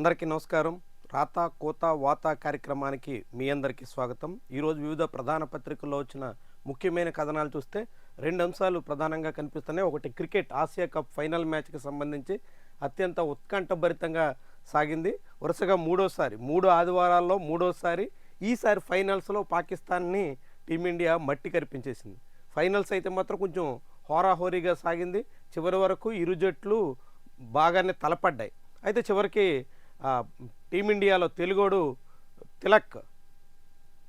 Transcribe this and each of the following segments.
అందరికీ నమస్కారం. రాత కోత వాత కార్యక్రమానికి మీ అందరికీ స్వాగతం. ఈరోజు వివిధ ప్రధాన పత్రికల్లో వచ్చిన ముఖ్యమైన కథనాలు చూస్తే రెండు అంశాలు ప్రధానంగా కనిపిస్తున్నాయి. ఒకటి క్రికెట్ ఆసియా కప్ ఫైనల్ మ్యాచ్కి సంబంధించి అత్యంత ఉత్కంఠభరితంగా సాగింది. వరుసగా మూడోసారి మూడు ఆదివారాల్లో మూడోసారి ఈసారి ఫైనల్స్లో పాకిస్తాన్ని టీమిండియా మట్టి కరిపించేసింది. ఫైనల్స్ అయితే మాత్రం కొంచెం హోరాహోరీగా సాగింది. చివరి వరకు ఇరు జట్లు బాగానే తలపడ్డాయి. అయితే చివరికి టీమిండియాలో తెలుగోడు తిలక్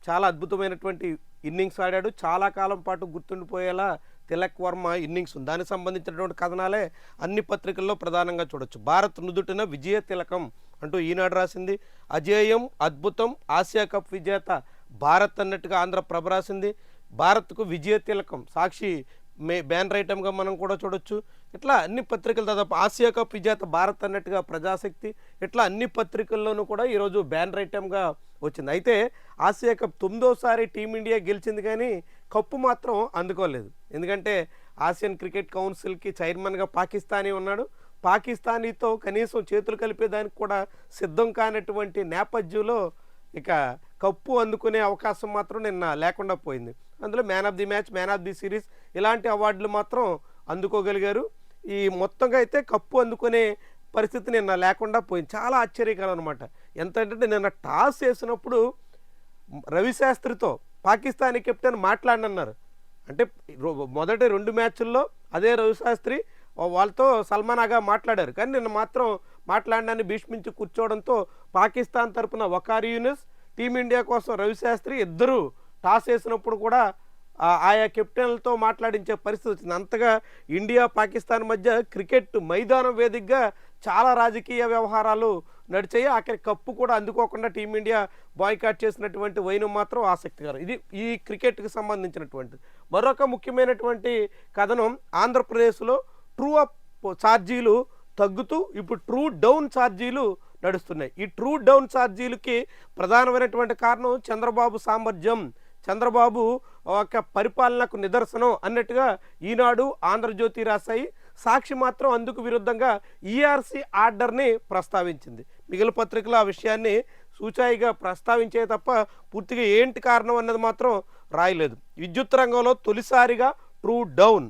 చాలా అద్భుతమైనటువంటి ఇన్నింగ్స్ ఆడాడు. చాలా కాలం పాటు గుర్తుండిపోయేలా తిలక్ వర్మ ఇన్నింగ్స్ ఉంది. దానికి సంబంధించినటువంటి కథనాలే అన్ని పత్రికల్లో ప్రధానంగా చూడొచ్చు. భారత్ నుదుటిన విజయ తిలకం అంటూ ఈనాడు రాసింది. అజేయం అద్భుతం ఆసియా కప్ విజేత భారత్ అన్నట్టుగా ఆంధ్ర ప్రభ రాసింది. భారత్కు విజయ తిలకం సాక్షి మే బ్యాన్ ఐటమ్గా మనం కూడా చూడొచ్చు. ఇట్లా అన్ని పత్రికలు దాదాపు ఆసియా కప్ విజేత భారత్ అన్నట్టుగా ప్రజాశక్తి ఇట్లా అన్ని పత్రికల్లోనూ కూడా ఈరోజు బ్యాన్ ఐటమ్గా వచ్చింది. అయితే ఆసియా కప్ తొమ్మిదోసారి టీమిండియా గెలిచింది కానీ కప్పు మాత్రం అందుకోలేదు. ఎందుకంటే ఆసియన్ క్రికెట్ కౌన్సిల్కి చైర్మన్గా పాకిస్తానీ ఉన్నాడు. పాకిస్తానీతో కనీసం చేతులు కలిపేదానికి కూడా సిద్ధం కానటువంటి నేపథ్యంలో ఇక కప్పు అందుకునే అవకాశం మాత్రం నిన్న లేకుండా పోయింది. అందులో man of the match man of the series ఇలాంటి అవార్డులు మాత్రం అందుకోగలిగారు. ఈ మొత్తంగా అయితే కప్పు అందుకునే పరిస్థితి నిన్న లేకుండా పోయింది. చాలా ఆశ్చర్యకరం అనమాట ఎంత అంటే నిన్న టాస్ వేసినప్పుడు రవిశాస్త్రితో పాకిస్తానీ కెప్టెన్ మాట్లాడనన్నారు. అంటే రో- మొదటి రెండు మ్యాచ్ల్లో అదే రవిశాస్త్రి వాళ్ళతో సల్మాన్ ఆగా మాట్లాడారు. కానీ నిన్న మాత్రం మాట్లాడడాన్ని భీష్మించి కూర్చోవడంతో పాకిస్తాన్ తరపున వకారి యూనిస్ టీమిండియా కోసం రవిశాస్త్రి ఇద్దరు టాస్ వేసినప్పుడు కూడా ఆయా కెప్టెన్లతో మాట్లాడించే పరిస్థితి వచ్చింది. అంతగా ఇండియా పాకిస్తాన్ మధ్య క్రికెట్ మైదానం వేదికగా చాలా రాజకీయ వ్యవహారాలు నడిచాయి. ఆఖరి కప్పు కూడా అందుకోకుండా టీమిండియా బాయ్కాట్ చేసినటువంటి వైనం మాత్రం ఆసక్తికరం ఇది ఈ క్రికెట్కి సంబంధించినటువంటి మరొక ముఖ్యమైనటువంటి కథనం. ఆంధ్రప్రదేశ్లో ట్రూ అప్ ఛార్జీలు తగ్గుతూ ఇప్పుడు ట్రూ డౌన్ ఛార్జీలు నడుస్తున్నాయి. ఈ ట్రూ డౌన్ ఛార్జీలకి ప్రధానమైనటువంటి కారణం చంద్రబాబు సామర్థ్యం. చంద్రబాబు ఒక పరిపాలనకు నిదర్శనం అన్నట్టుగా ఈనాడు ఆంధ్రజ్యోతి రాశాయి. సాక్షి మాత్రం అందుకు విరుద్ధంగా ఈఆర్సీ ఆర్డర్ని ప్రస్తావించింది. మిగిలిన పత్రికలు ఆ విషయాన్ని సూచాయిగా ప్రస్తావించే తప్ప పూర్తిగా ఏంటి కారణం అన్నది మాత్రం రాయలేదు. విద్యుత్ రంగంలో తొలిసారిగా ట్రూ డౌన్.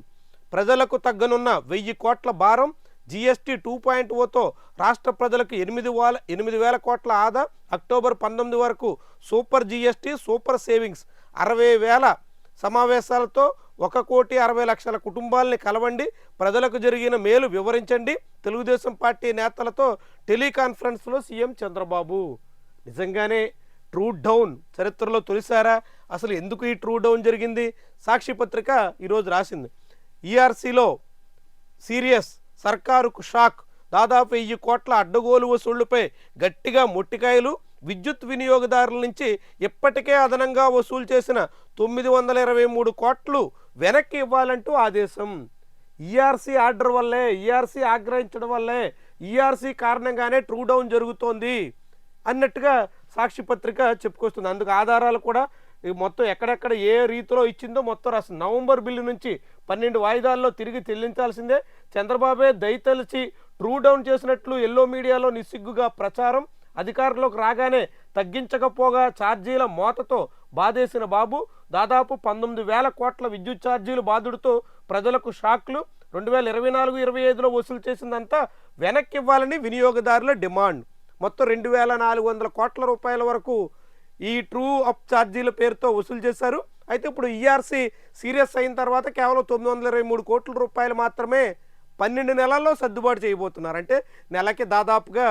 ప్రజలకు తగ్గనున్న వెయ్యి కోట్ల భారం జీఎస్టీ టూ పాయింట్ ఓతో రాష్ట్ర ప్రజలకు ఎనిమిది వేల ఎనిమిది వేల కోట్ల ఆదా అక్టోబర్ పంతొమ్మిది వరకు సూపర్ జిఎస్టీ సూపర్ సేవింగ్స్ అరవై వేల సమావేశాలతో ఒక కోటి అరవై లక్షల కుటుంబాలని కలవండి. ప్రజలకు జరిగిన మేలు వివరించండి. తెలుగుదేశం పార్టీ నేతలతో టెలికాన్ఫరెన్స్లో సీఎం చంద్రబాబు. నిజంగానే ట్రూ డౌన్ చరిత్రలో తొలిసారా? అసలు ఎందుకు ఈ ట్రూ డౌన్ జరిగింది? సాక్షి పత్రిక ఈరోజు రాసింది. ఈఆర్సీలో సీరియస్ సర్కారుకు షాక్. దాదాపు వెయ్యి కోట్ల అడ్డగోలు వసూళ్ళపై గట్టిగా మొట్టికాయలు విద్యుత్ వినియోగదారుల నుంచి ఇప్పటికే అదనంగా వసూలు చేసిన తొమ్మిది వందల ఇరవై మూడు కోట్లు వెనక్కి ఇవ్వాలంటూ ఆదేశం. ఈఆర్సీ ఆర్డర్ వల్లే ఈఆర్సీ ఆగ్రహించడం వల్లే ఈఆర్సీ కారణంగానే ట్రూ డౌన్ జరుగుతోంది అన్నట్టుగా సాక్షిపత్రిక చెప్పుకొస్తుంది. అందుకు ఆధారాలు కూడా మొత్తం ఎక్కడెక్కడ ఏ రీతిలో ఇచ్చిందో మొత్తం రాసింది నవంబర్ బిల్లు నుంచి పన్నెండు వాయిదాల్లో తిరిగి చెల్లించాల్సిందే. చంద్రబాబే దయతలిచి ట్రూ డౌన్ చేసినట్లు ఎల్లో మీడియాలో నిస్సిగ్గుగా ప్రచారం అధికారంలోకి రాగానే తగ్గించకపోగా ఛార్జీల మోతతో బాధేసిన బాబు దాదాపు పంతొమ్మిది వేల కోట్ల విద్యుత్ ఛార్జీలు బాధుడుతో ప్రజలకు షాక్లు. రెండు వేల ఇరవై నాలుగు ఇరవై ఐదులో వసూలు చేసిందంతా వెనక్కి ఇవ్వాలని వినియోగదారుల డిమాండ్. మొత్తం రెండు వేల నాలుగు వందల కోట్ల రూపాయల వరకు ఈ ట్రూ అప్ ఛార్జీల పేరుతో వసూలు చేశారు. అయితే ఇప్పుడు ఈఆర్సీ సీరియస్ అయిన తర్వాత కేవలం తొమ్మిది వందల ఇరవై మూడు కోట్ల రూపాయలు మాత్రమే పన్నెండు నెలల్లో సర్దుబాటు చేయబోతున్నారు. అంటే నెలకి దాదాపుగా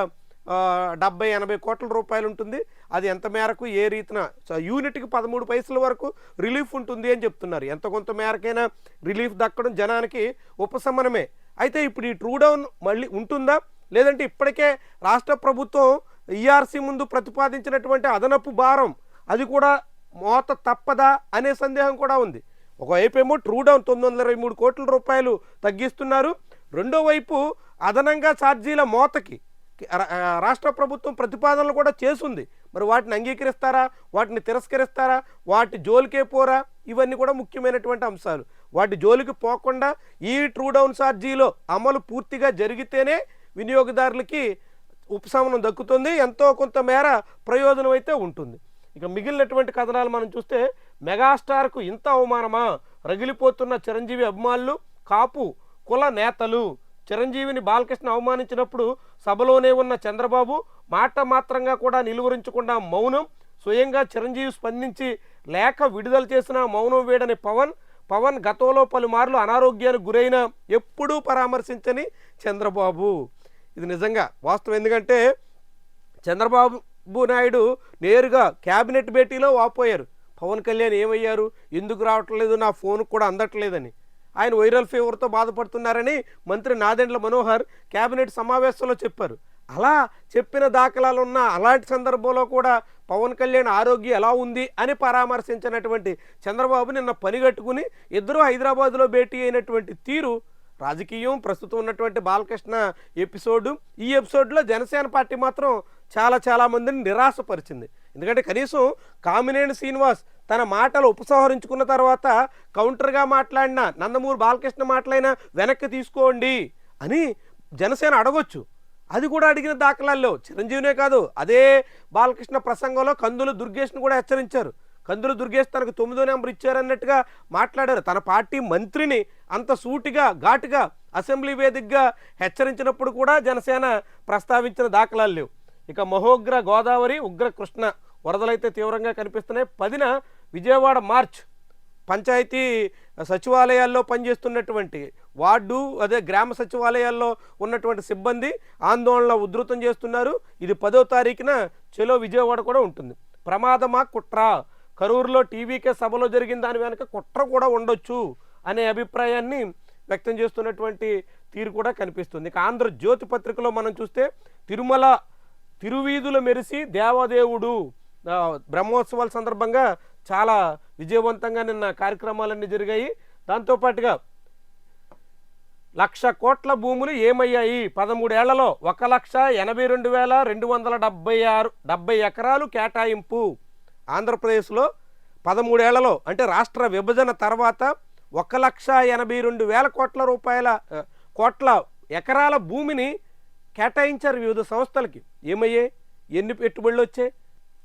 డెబ్బై ఎనభై కోట్ల రూపాయలు ఉంటుంది. అది ఎంత మేరకు ఏ రీతిన? సో యూనిట్కి పదమూడు పైసల వరకు రిలీఫ్ ఉంటుంది అని చెప్తున్నారు. ఎంత కొంత మేరకైనా రిలీఫ్ దక్కడం జనానికి ఉపశమనమే. అయితే ఇప్పుడు ఈ ట్రూ డౌన్ మళ్ళీ ఉంటుందా? లేదంటే ఇప్పటికే రాష్ట్ర ప్రభుత్వం ఈఆర్సీ ముందు ప్రతిపాదించినటువంటి అదనపు భారం అది కూడా మోత తప్పదా అనే సందేహం కూడా ఉంది. ఒకవైపు ఏమో ట్రూ డౌన్ తొమ్మిది వందల ఇరవై మూడు కోట్ల రూపాయలు తగ్గిస్తున్నారు. రెండో వైపు అదనంగా ఛార్జీల మోతకి రాష్ట్ర ప్రభుత్వం ప్రతిపాదనలు కూడా చేసింది మరి వాటిని అంగీకరిస్తారా? వాటిని తిరస్కరిస్తారా? వాటి జోలికే పోరా? ఇవన్నీ కూడా ముఖ్యమైనటువంటి అంశాలు. వాటి జోలికి పోకుండా ఈ ట్రూ డౌన్ ఛార్జీలో అమలు పూర్తిగా జరిగితేనే వినియోగదారులకి ఉపశమనం దక్కుతుంది. ఎంతో కొంత మేర ప్రయోజనం అయితే ఉంటుంది. ఇక మిగిలినటువంటి కథనాలు మనం చూస్తే మెగాస్టార్కు ఇంత అవమానమా? రగిలిపోతున్న చిరంజీవి అభిమానులు కాపు కుల నేతలు చిరంజీవిని బాలకృష్ణ అవమానించినప్పుడు సభలోనే ఉన్న చంద్రబాబు మాట మాత్రంగా కూడా నిలువరించకుండా మౌనం స్వయంగా చిరంజీవి స్పందించి లేఖ విడుదల చేసిన మౌనం వేడని పవన్ పవన్ గతంలో పలుమార్లు అనారోగ్యానికి గురైన ఎప్పుడూ పరామర్శించని చంద్రబాబు. ఇది నిజంగా వాస్తవం. ఎందుకంటే చంద్రబాబు నాయుడు నేరుగా క్యాబినెట్ భేటీలో వాపోయారు. పవన్ కళ్యాణ్ ఏమయ్యారు? ఎందుకు రావట్లేదు? నా ఫోన్ కూడా అందట్లేదని. ఆయన వైరల్ ఫీవర్తో బాధపడుతున్నారని మంత్రి నాదెండ్ల మనోహర్ కేబినెట్ సమావేశంలో చెప్పారు. అలా చెప్పిన దాఖలాలు ఉన్న అలాంటి సందర్భంలో కూడా పవన్ కళ్యాణ్ ఆరోగ్యం ఎలా ఉంది అని పరామర్శించినటువంటి చంద్రబాబు నిన్న పనిగట్టుకుని ఇద్దరు హైదరాబాద్లో భేటీ అయినటువంటి తీరు రాజకీయం ప్రస్తుతం ఉన్నటువంటి బాలకృష్ణ ఎపిసోడ్. ఈ ఎపిసోడ్లో జనసేన పార్టీ మాత్రం చాలా చాలా మందిని నిరాశపరిచింది. ఎందుకంటే కనీసం కామినేని శ్రీనివాస్ తన మాటలు ఉపసంహరించుకున్న తర్వాత కౌంటర్గా మాట్లాడిన నందమూరి బాలకృష్ణ మాటలైనా వెనక్కి తీసుకోండి అని జనసేన అడగొచ్చు. అది కూడా అడిగిన దాఖలాల్లో చిరంజీవినే కాదు అదే బాలకృష్ణ ప్రసంగంలో కందులు దుర్గేష్ను కూడా హెచ్చరించారు. కందులు దుర్గేష్ తనకు తొమ్మిదో నెంబర్ ఇచ్చారన్నట్టుగా మాట్లాడారు. తన పార్టీ మంత్రిని అంత సూటిగా ఘాటుగా అసెంబ్లీ వేదికగా హెచ్చరించినప్పుడు కూడా జనసేన ప్రస్తావించిన దాఖలాలు లేవు. ఇక మహోగ్ర గోదావరి ఉగ్ర కృష్ణ వరదలైతే తీవ్రంగా కనిపిస్తున్నాయి. పదిన విజయవాడ మార్చ్ పంచాయతీ సచివాలయాల్లో పనిచేస్తున్నటువంటి వార్డు అదే గ్రామ సచివాలయాల్లో ఉన్నటువంటి సిబ్బంది ఆందోళన ఉధృతం చేస్తున్నారు. ఇది పదో తారీఖున చెలో విజయవాడ కూడా ఉంటుంది. ప్రమాదమా కుట్ర? కరూరులో టీవీకే సభలో జరిగిన దాని వెనక కుట్ర కూడా ఉండొచ్చు అనే అభిప్రాయాన్ని వ్యక్తం చేస్తున్నటువంటి తీరు కూడా కనిపిస్తుంది. ఇక ఆంధ్రజ్యోతి పత్రికలో మనం చూస్తే తిరుమల తిరువీధుల మెరిసి దేవదేవుడు బ్రహ్మోత్సవాల సందర్భంగా చాలా విజయవంతంగా నిన్న కార్యక్రమాలన్నీ జరిగాయి. దాంతోపాటుగా లక్ష కోట్ల భూములు ఏమయ్యాయి? పదమూడేళ్ళలో ఒక లక్ష ఎనభై రెండు వేల రెండు వందల డెబ్బై ఆరు డెబ్బై ఎకరాలు కేటాయింపు. ఆంధ్రప్రదేశ్లో పదమూడేళ్ళలో అంటే రాష్ట్ర విభజన తర్వాత ఒక లక్ష ఎనభై రెండు వేల కోట్ల రూపాయల కోట్ల ఎకరాల భూమిని కేటాయించారు వివిధ సంస్థలకి. ఏమయ్యాయి? ఎన్ని పెట్టుబడులు వచ్చాయి?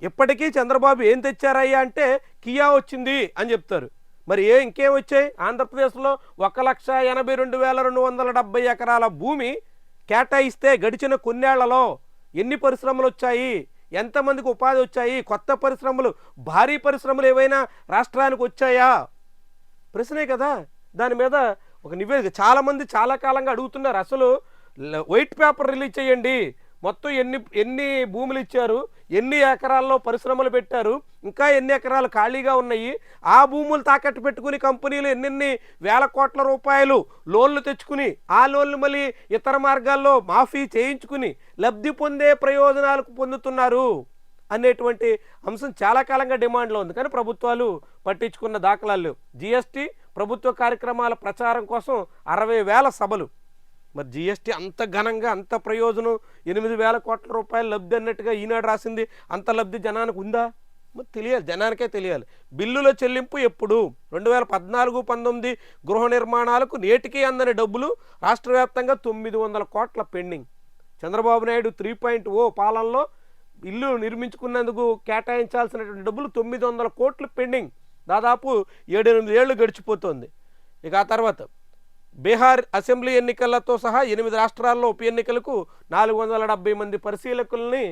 ఇప్పటికీ చంద్రబాబు ఏం తెచ్చారయ్యా అంటే కియా వచ్చింది అని చెప్తారు. మరి ఏ ఇంకేం వచ్చాయి? ఆంధ్రప్రదేశ్లో ఒక లక్ష ఎనభై రెండు వేల రెండు వందల డెబ్బై ఎకరాల భూమి కేటాయిస్తే గడిచిన కొన్నేళ్ళలో ఎన్ని పరిశ్రమలు వచ్చాయి? ఎంతమందికి ఉపాధి వచ్చాయి? కొత్త పరిశ్రమలు భారీ పరిశ్రమలు ఏవైనా రాష్ట్రానికి వచ్చాయా? ప్రశ్నే కదా. దాని మీద ఒక నివేదిక. చాలామంది చాలా కాలంగా అడుగుతున్నారు. అసలు వైట్ పేపర్ రిలీజ్ చేయండి. మొత్తం ఎన్ని ఎన్ని భూములు ఇచ్చారు? ఎన్ని ఎకరాల్లో పరిశ్రమలు పెట్టారు? ఇంకా ఎన్ని ఎకరాలు ఖాళీగా ఉన్నాయి? ఆ భూములు తాకట్టు పెట్టుకుని కంపెనీలు ఎన్నెన్ని వేల కోట్ల రూపాయలు లోన్లు తెచ్చుకుని ఆ లోన్లు మళ్ళీ ఇతర మార్గాల్లో మాఫీ చేయించుకుని లబ్ధి పొందే ప్రయోజనాలకు పొందుతున్నారు అనేటువంటి అంశం చాలా కాలంగా డిమాండ్లో ఉంది. కానీ ప్రభుత్వాలు పట్టించుకున్న దాఖలాలు జిఎస్టీ ప్రభుత్వ కార్యక్రమాల ప్రచారం కోసం అరవై వేల సభలు మరి జిఎస్టీ అంత ఘనంగా అంత ప్రయోజనం ఎనిమిది వేల కోట్ల రూపాయలు లబ్ధి అన్నట్టుగా ఈనాడు రాసింది. అంత లబ్ధి జనానికి ఉందా? మరి తెలియాలి జనానికే తెలియాలి. బిల్లుల చెల్లింపు ఎప్పుడు? రెండు వేల పద్నాలుగు పంతొమ్మిది గృహ నిర్మాణాలకు నేటికి అందని డబ్బులు రాష్ట్ర వ్యాప్తంగా తొమ్మిది వందల కోట్ల pending. Chandrababu Naidu three point O పాలనలో ఇల్లు నిర్మించుకున్నందుకు కేటాయించాల్సినటువంటి డబ్బులు తొమ్మిది వందల కోట్లు పెండింగ్. దాదాపు ఏడెనిమిది ఏళ్ళు గడిచిపోతుంది. ఇక ఆ తర్వాత బీహార్ అసెంబ్లీ ఎన్నికలతో సహా ఎనిమిది రాష్ట్రాల్లో ఉప ఎన్నికలకు నాలుగు వందల డెబ్బై మంది పరిశీలకుల్ని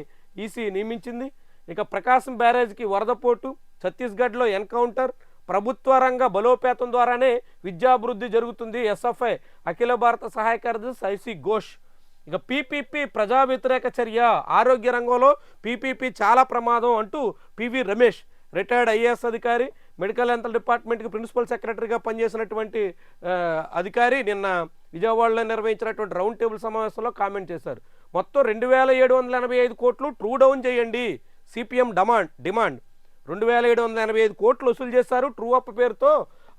ఈసీ నియమించింది. ఇక ప్రకాశం బ్యారేజ్కి వరదపోటు ఛత్తీస్గఢ్లో ఎన్కౌంటర్ ప్రభుత్వ రంగ బలోపేతం ద్వారానే విద్యాభివృద్ధి జరుగుతుంది ఎస్ఎఫ్ఐ అఖిల భారత సహాయ కార్యదర్శి ఐసి ఘోష్. ఇక పీపీపీ ప్రజా వ్యతిరేక చర్య ఆరోగ్య రంగంలో పీపీపీ చాలా ప్రమాదం అంటూ పివి రమేష్ రిటైర్డ్ ఐఏఎస్ అధికారి మెడికల్ హెల్త్ డిపార్ట్మెంట్కి ప్రిన్సిపల్ సెక్రటరీగా పనిచేసినటువంటి అధికారి నిన్న విజయవాడలో నిర్వహించినటువంటి రౌండ్ టేబుల్ సమావేశంలో కామెంట్ చేశారు. మొత్తం రెండు వేల ఏడు వందల ఎనభై ఐదు కోట్లు ట్రూ డౌన్ చేయండి. CPM demand demand. రెండు వేల ఏడు వందల ఎనభై ఐదు కోట్లు వసూలు చేశారు ట్రూ అప్ పేరుతో.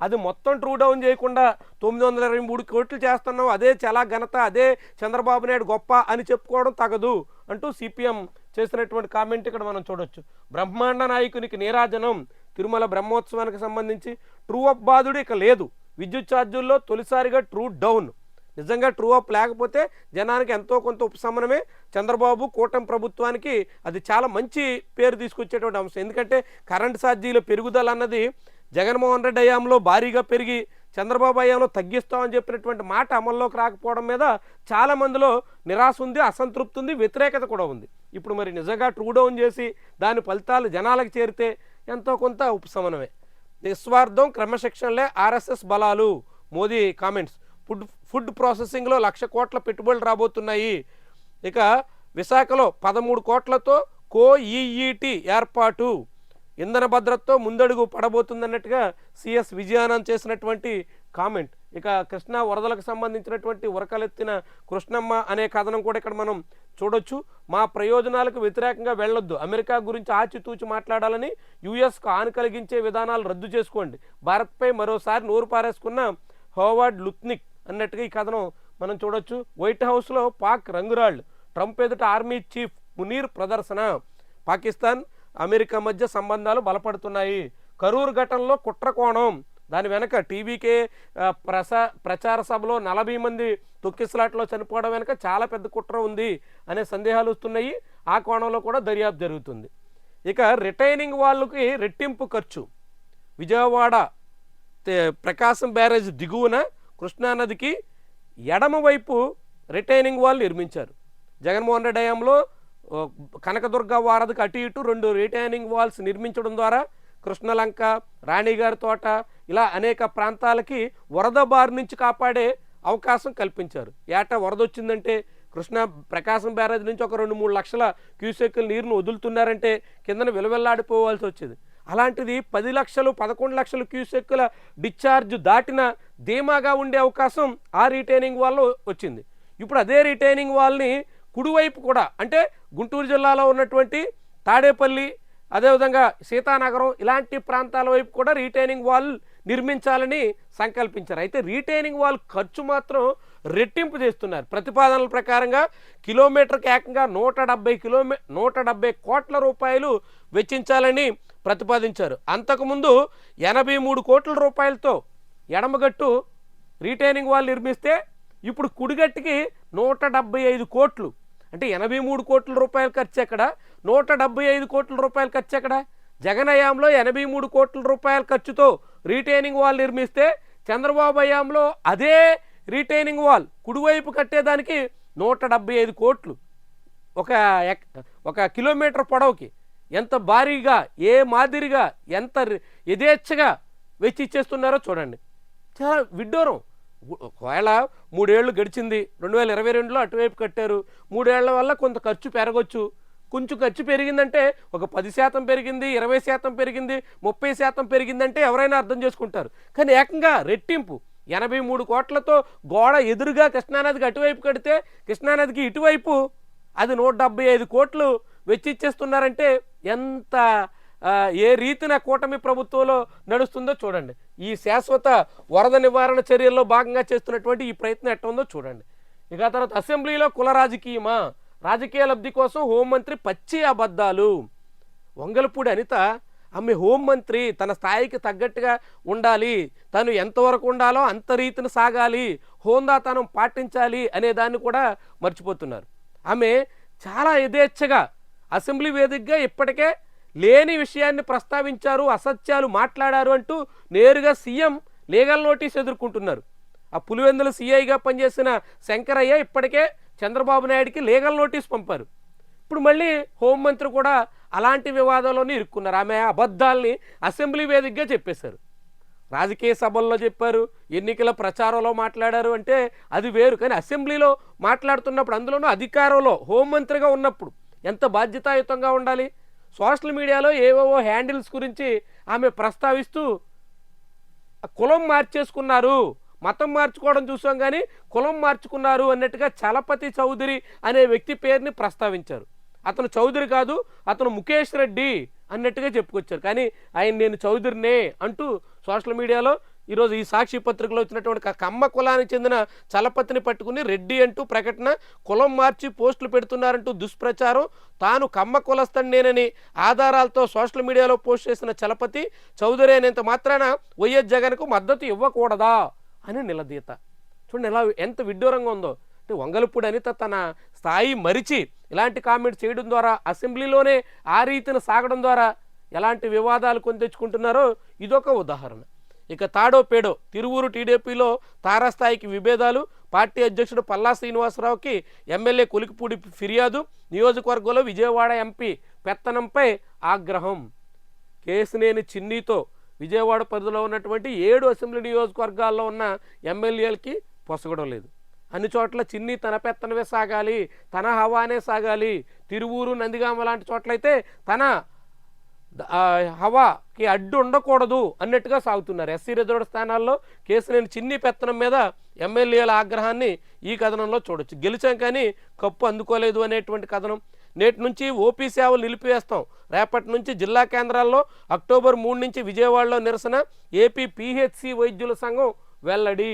అది మొత్తం ట్రూ డౌన్ చేయకుండా తొమ్మిది వందల ఇరవై మూడు కోట్లు చేస్తున్నాం అదే చాలా ఘనత అదే చంద్రబాబు నాయుడు గొప్ప అని చెప్పుకోవడం తగదు అంటూ సిపిఎం చేసినటువంటి కామెంట్ ఇక్కడ మనం చూడొచ్చు. బ్రహ్మాండ నాయకునికి నీరాజనం. తిరుమల బ్రహ్మోత్సవానికి సంబంధించి ట్రూ అప్ బాధుడు ఇక లేదు. విద్యుత్ ఛార్జీల్లో తొలిసారిగా ట్రూ డౌన్ నిజంగా ట్రూ అప్ లేకపోతే జనానికి ఎంతో కొంత ఉపశమనమే. చంద్రబాబు కూటమి ప్రభుత్వానికి అది చాలా మంచి పేరు తీసుకొచ్చేటువంటి అంశం. ఎందుకంటే కరెంట్ ఛార్జీల పెరుగుదల అన్నది జగన్మోహన్ రెడ్డి హయాంలో భారీగా పెరిగి చంద్రబాబు హయాంలో తగ్గిస్తామని చెప్పినటువంటి మాట అమల్లోకి రాకపోవడం మీద చాలా మందిలో నిరాశ ఉంది అసంతృప్తి ఉంది వ్యతిరేకత కూడా ఉంది. ఇప్పుడు మరి నిజంగా ట్రూ డౌన్ చేసి దాని ఫలితాలు జనాలకు చేరితే ఎంతో కొంత ఉపశమనమే. నిస్వార్థం క్రమశిక్షణలే ఆర్ఎస్ఎస్ బలాలు. మోదీ కామెంట్స్. ఫుడ్ ఫుడ్ ప్రాసెసింగ్లో లక్ష కోట్ల పెట్టుబడులు రాబోతున్నాయి. ఇక విశాఖలో పదమూడు కోట్లతో కో ఈఈటి ఏర్పాటు. ఇంధన భద్రతతో ముందడుగు పడబోతుందన్నట్టుగా సిఎస్ విజయానంద్ చేసినటువంటి కామెంట్. ఇక కృష్ణా వరదలకు సంబంధించినటువంటి ఉరకలెత్తిన కృష్ణమ్మ అనే కథనం కూడా ఇక్కడ మనం చూడొచ్చు. మా ప్రయోజనాలకు వ్యతిరేకంగా వెళ్ళొద్దు. అమెరికా గురించి ఆచితూచి మాట్లాడాలని యుఎస్కు ఆన్ కలిగించే విధానాలు రద్దు చేసుకోండి. భారత్పై మరోసారి నోరు పారేసుకున్న హోవార్డ్ లుత్నిక్ అన్నట్టుగా ఈ కథనం మనం చూడొచ్చు. వైట్ హౌస్లో పాక్ రంగురాళ్ళు. ట్రంప్ ఎదుట ఆర్మీ చీఫ్ మునీర్ ప్రదర్శన. పాకిస్తాన్ అమెరికా మధ్య సంబంధాలు బలపడుతున్నాయి. కరూరు ఘటనలో కుట్రకోణం. దాని వెనక టీవీకే ప్రసా ప్రచార సభలో నలభై మంది తొక్కిసలాట్లో చనిపోవడం వెనక చాలా పెద్ద కుట్ర ఉంది అనే సందేహాలు వస్తున్నాయి. ఆ కోణంలో కూడా దర్యాప్తు జరుగుతుంది. ఇక రిటైనింగ్ వాళ్ళకి రెట్టింపు ఖర్చు. విజయవాడ ప్రకాశం బ్యారేజ్ దిగువన కృష్ణానదికి ఎడమవైపు రిటైనింగ్ వాల్ నిర్మించారు. జగన్మోహన్ రెడ్డి హయాంలో కనకదుర్గ వారధికి అటు ఇటు రెండు రిటైనింగ్ వాల్స్ నిర్మించడం ద్వారా కృష్ణలంక రాణిగారి తోట ఇలా అనేక ప్రాంతాలకి వరద బారి నుంచి కాపాడే అవకాశం కల్పించారు. ఏటా వరద వచ్చిందంటే కృష్ణా ప్రకాశం బ్యారేజ్ నుంచి ఒక రెండు మూడు లక్షల క్యూసెక్కుల నీరును వదులుతున్నారంటే కిందన విలువెల్లాడిపోవాల్సి వచ్చేది. అలాంటిది పది లక్షలు పదకొండు లక్షలు క్యూసెక్కుల డిశ్చార్జ్ దాటిన ధీమాగా ఉండే అవకాశం ఆ రిటైనింగ్ వాల్ వచ్చింది. ఇప్పుడు అదే రిటైనింగ్ వాల్ని కుడివైపు కూడా అంటే గుంటూరు జిల్లాలో ఉన్నటువంటి తాడేపల్లి అదేవిధంగా సీతానగరం ఇలాంటి ప్రాంతాల వైపు కూడా రీటైనింగ్ వాల్ నిర్మించాలని సంకల్పించారు. అయితే రీటైనింగ్ వాల్ ఖర్చు మాత్రం రెట్టింపు చేస్తున్నారు. ప్రతిపాదనల ప్రకారంగా కిలోమీటర్కి ఏకంగా నూట డెబ్బై కిలోమీ నూట డెబ్బై కోట్ల రూపాయలు వెచ్చించాలని ప్రతిపాదించారు. అంతకుముందు ఎనభై మూడు కోట్ల రూపాయలతో ఎడమగట్టు రీటైనింగ్ వాల్ నిర్మిస్తే ఇప్పుడు కుడిగట్టుకి నూట డెబ్బై ఐదు కోట్లు. అంటే ఎనభై మూడు కోట్ల రూపాయలు ఖర్చు ఎక్కడ? నూట డెబ్బై ఐదు కోట్ల రూపాయలు ఖర్చు ఎక్కడ? జగన్ హయాంలో ఎనభై మూడు కోట్ల రూపాయల ఖర్చుతో రీటైనింగ్ వాల్ నిర్మిస్తే చంద్రబాబు హయాంలో అదే రీటైనింగ్ వాల్ కుడివైపు కట్టేదానికి నూట డెబ్బై ఐదు కోట్లు. ఒక ఎక్- ఒక కిలోమీటర్ పొడవుకి ఎంత భారీగా ఏ మాదిరిగా ఎంత రి- యథేచ్ఛగా వెచ్చిచ్చేస్తున్నారో చూడండి. చాలా విడ్డూరం. ఒకవేళ మూడేళ్ళు గడిచింది రెండు వేల ఇరవై రెండులో అటువైపు కట్టారు మూడేళ్ళ వల్ల కొంత ఖర్చు పెరగొచ్చు. కొంచెం ఖర్చు పెరిగిందంటే ఒక పది శాతం పెరిగింది ఇరవై శాతం పెరిగింది ముప్పై శాతం పెరిగిందంటే ఎవరైనా అర్థం చేసుకుంటారు. కానీ ఏకంగా రెట్టింపు. ఎనభై మూడు కోట్లతో గోడ ఎదురుగా కృష్ణానదికి అటువైపు కడితే కృష్ణానదికి ఇటువైపు అది నూట డెబ్బై ఐదు కోట్లు వెచ్చిచ్చేస్తున్నారంటే ఎంత ఏ రీతిన కూటమి ప్రభుత్వంలో నడుస్తుందో చూడండి. ఈ శాశ్వత వరద నివారణ చర్యల్లో భాగంగా చేస్తున్నటువంటి ఈ ప్రయత్నం ఎట్ట ఉందో చూడండి. ఇక తర్వాత అసెంబ్లీలో కుల రాజకీయమా? రాజకీయ లబ్ధి కోసం హోంమంత్రి పచ్చి అబద్ధాలు. వంగలపూడి అనిత ఆమె హోంమంత్రి తన స్థాయికి తగ్గట్టుగా ఉండాలి తను ఎంతవరకు ఉండాలో అంత రీతిని సాగాలి హోందాతనం పాటించాలి అనే దాన్ని కూడా మర్చిపోతున్నారు. ఆమె చాలా యథేచ్ఛగా అసెంబ్లీ వేదికగా ఇప్పటికే లేని విషయాన్ని ప్రస్తావించారు అసత్యాలు మాట్లాడారు అంటూ నేరుగా సీఎం లీగల్ నోటీస్ ఎదుర్కొంటున్నారు. ఆ పులివెందుల సీఐగా పనిచేసిన శంకరయ్య ఇప్పటికే చంద్రబాబు నాయుడికి లీగల్ నోటీస్ పంపారు. ఇప్పుడు మళ్ళీ హోంమంత్రి కూడా అలాంటి వివాదంలోనే ఇరుక్కున్నారు. ఆమె అబద్ధాల్ని అసెంబ్లీ వేదికగా చెప్పేశారు. రాజకీయ సభల్లో చెప్పారు ఎన్నికల ప్రచారంలో మాట్లాడారు అంటే అది వేరు. కానీ అసెంబ్లీలో మాట్లాడుతున్నప్పుడు అందులోనూ అధికారంలో హోంమంత్రిగా ఉన్నప్పుడు ఎంత బాధ్యతాయుతంగా ఉండాలి? సోషల్ మీడియాలో ఏవేవో హ్యాండిల్స్ గురించి ఆమె ప్రస్తావిస్తూ కులం మార్చేసుకున్నారు. మతం మార్చుకోవడం చూసాం కానీ కులం మార్చుకున్నారు అన్నట్టుగా చలపతి చౌదరి అనే వ్యక్తి పేరుని ప్రస్తావించారు. అతను చౌదరి కాదు అతను ముఖేష్ రెడ్డి అన్నట్టుగా చెప్పుకొచ్చారు. కానీ ఆయన నేను చౌదరినే అంటూ సోషల్ మీడియాలో ఈరోజు ఈ సాక్షి పత్రికలో వచ్చినటువంటి కమ్మ కులానికి చెందిన చలపతిని పట్టుకుని రెడ్డి అంటూ ప్రకటన కులం మార్చి పోస్టులు పెడుతున్నారంటూ దుష్ప్రచారం తాను కమ్మ కులస్తని నేనని ఆధారాలతో సోషల్ మీడియాలో పోస్ట్ చేసిన చలపతి చౌదరి అనేంత మాత్రాన వైఎస్ జగన్కు మద్దతు ఇవ్వకూడదా? అని నిలదీత. చూడండి ఎలా ఎంత విడ్డూరంగా ఉందో. అంటే వంగలపూడి అనిత తన స్థాయి మరిచి ఇలాంటి కామెంట్ చేయడం ద్వారా అసెంబ్లీలోనే ఆ రీతిన సాగడం ద్వారా ఎలాంటి వివాదాలు కొని తెచ్చుకుంటున్నారో ఇదొక ఉదాహరణ. ఇక తాడో పేడో తిరువూరు టీడీపీలో తారాస్థాయికి విభేదాలు పార్టీ అధ్యక్షుడు పల్లా శ్రీనివాసరావుకి ఎమ్మెల్యే కొలికిపూడి ఫిర్యాదు నియోజకవర్గంలో విజయవాడ ఎంపీ పెత్తనంపై ఆగ్రహం. కేసినేని చిన్నీతో విజయవాడ పరిధిలో ఉన్నటువంటి ఏడు అసెంబ్లీ నియోజకవర్గాల్లో ఉన్న ఎమ్మెల్యేలకి పొసగడం లేదు. అన్ని చోట్ల చిన్ని తన పెత్తనవే సాగాలి తన హవానే సాగాలి. తిరువూరు నందిగామ లాంటి చోట్లయితే తన హవాకి అడ్డు ఉండకూడదు అన్నట్టుగా సాగుతున్నారు. ఎస్సీ రిజర్వ్డ్ స్థానాల్లో కేసులేని చిన్ని పెత్తనం మీద ఎమ్మెల్యేల ఆగ్రహాన్ని ఈ కథనంలో చూడొచ్చు. గెలిచాం కానీ కప్పు అందుకోలేదు అనేటువంటి కథనం నేటి నుంచి ఓపీ సేవలు నిలిపివేస్తాం. రేపటి నుంచి జిల్లా కేంద్రాల్లో అక్టోబర్ మూడు నుంచి విజయవాడలో నిరసన ఏపీ పిహెచ్సి వైద్యుల సంఘం వెల్లడి.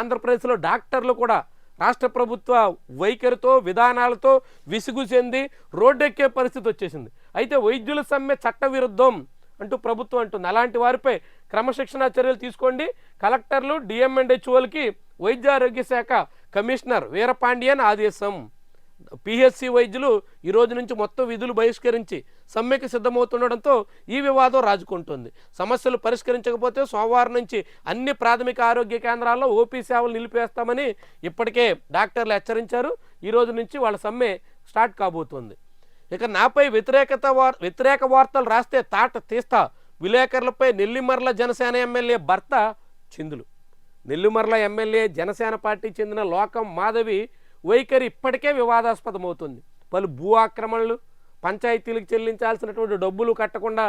ఆంధ్రప్రదేశ్లో డాక్టర్లు కూడా రాష్ట్ర ప్రభుత్వ వైఖరితో విధానాలతో విసుగు చెంది రోడ్డెక్కే పరిస్థితి వచ్చేసింది. అయితే వైద్యుల సమ్మె చట్ట విరుద్ధం అంటూ ప్రభుత్వం అంటుంది. అలాంటి వారిపై క్రమశిక్షణ చర్యలు తీసుకోండి. కలెక్టర్లు డిఎంఎండ్హెచ్ఓలకి వైద్య ఆరోగ్య శాఖ కమిషనర్ వీరపాండియన్ ఆదేశం. పిహెచ్సి వైద్యులు ఈ రోజు నుంచి మొత్తం విధులు బహిష్కరించి సమ్మెకి సిద్ధమవుతుండడంతో ఈ వివాదం రాజుకుంటుంది. సమస్యలు పరిష్కరించకపోతే సోమవారం నుంచి అన్ని ప్రాథమిక ఆరోగ్య కేంద్రాల్లో ఓపీ సేవలు నిలిపేస్తామని ఇప్పటికే డాక్టర్లు హెచ్చరించారు. ఈ రోజు నుంచి వాళ్ళ సమ్మె స్టార్ట్ కాబోతుంది. ఇక నాపై వ్యతిరేకత వార్ వ్యతిరేక వార్తలు రాస్తే తాట తీస్తా. విలేకరులపై నెల్లిమర్ల జనసేన ఎమ్మెల్యే భర్త చిందులు. నెల్లిమర్ల ఎమ్మెల్యే జనసేన పార్టీ చెందిన లోకం మాధవి వైఖరి ఇప్పటికే వివాదాస్పదమవుతుంది. పలు భూ ఆక్రమణలు పంచాయతీలకు చెల్లించాల్సినటువంటి డబ్బులు కట్టకుండా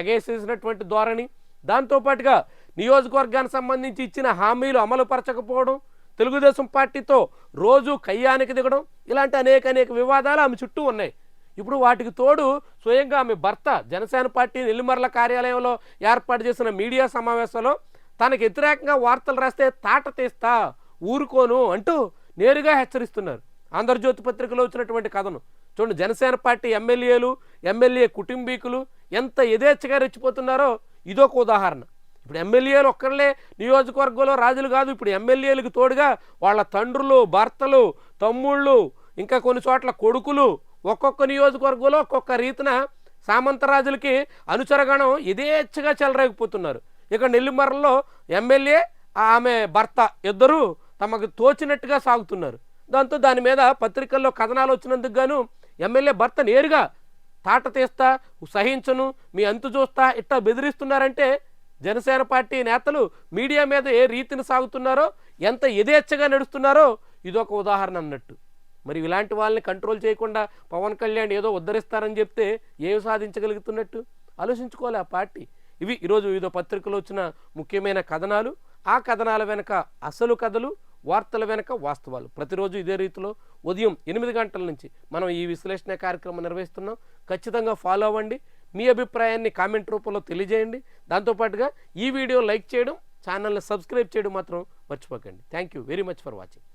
ఎగేసేసినటువంటి ధోరణి దాంతోపాటుగా నియోజకవర్గానికి సంబంధించి ఇచ్చిన హామీలు అమలు పరచకపోవడం తెలుగుదేశం పార్టీతో రోజు కయ్యానికి దిగడం ఇలాంటి అనేక అనేక వివాదాలు ఆమె చుట్టూ ఉన్నాయి. ఇప్పుడు వాటికి తోడు స్వయంగా ఆమె భర్త జనసేన పార్టీ నెల్లిమర్ల కార్యాలయంలో ఏర్పాటు చేసిన మీడియా సమావేశంలో తనకు వ్యతిరేకంగా వార్తలు రాస్తే తాట తీస్తా ఊరుకోను అంటూ నేరుగా హెచ్చరిస్తున్నారు. ఆంధ్రజ్యోతి పత్రికలో వచ్చినటువంటి కథను. చూడండి జనసేన పార్టీ ఎమ్మెల్యేలు ఎమ్మెల్యే కుటుంబీకులు ఎంత యథేచ్ఛగా రెచ్చిపోతున్నారో ఇదొక ఉదాహరణ. ఇప్పుడు ఎమ్మెల్యేలు ఒక్కళ్ళే నియోజకవర్గంలో రాజులు కాదు. ఇప్పుడు ఎమ్మెల్యేలకు తోడుగా వాళ్ళ తండ్రులు భర్తలు తమ్ముళ్ళు ఇంకా కొన్ని చోట్ల కొడుకులు ఒక్కొక్క నియోజకవర్గంలో ఒక్కొక్క రీతిన సామంతరాజులకి అనుచరగణం యథేచ్ఛగా చెలరేగిపోతున్నారు. ఇక నెల్లిమర్రలో ఎమ్మెల్యే ఆమె భర్త ఇద్దరు తమకు తోచినట్టుగా సాగుతున్నారు. దాంతో దాని మీద పత్రికల్లో కథనాలు వచ్చినందుకు గాను ఎమ్మెల్యే భర్త నేరుగా తాట తీస్తా సహించను మీ అంతు చూస్తా ఇట్టా బెదిరిస్తున్నారంటే జనసేన పార్టీ నేతలు మీడియా మీద ఏ రీతిని సాగుతున్నారో ఎంత యథేచ్ఛగా నడుస్తున్నారో ఇదొక ఉదాహరణ అన్నట్టు. మరి ఇలాంటి వాళ్ళని కంట్రోల్ చేయకుండా పవన్ కళ్యాణ్ ఏదో ఉద్ధరిస్తారని చెప్తే ఏం సాధించగలుగుతున్నట్టు? ఆలోచించుకోవాలి ఆ పార్టీ. ఇవి ఈరోజు వివిధ పత్రికలు వచ్చిన ముఖ్యమైన కథనాలు. ఆ కథనాల వెనుక అసలు కథలు వార్తల వెనుక వాస్తవాలు. ప్రతిరోజు ఇదే రీతిలో ఉదయం ఎనిమిది గంటల నుంచి మనం ఈ విశ్లేషణ కార్యక్రమం నిర్వహిస్తున్నాం. ఖచ్చితంగా ఫాలో అవ్వండి. మీ అభిప్రాయాన్ని కామెంట్ రూపంలో తెలియజేయండి. దాంతోపాటుగా ఈ వీడియో లైక్ చేయడం ఛానల్ని సబ్స్క్రైబ్ చేయడం మాత్రం మర్చిపోకండి. Thank you very much for watching.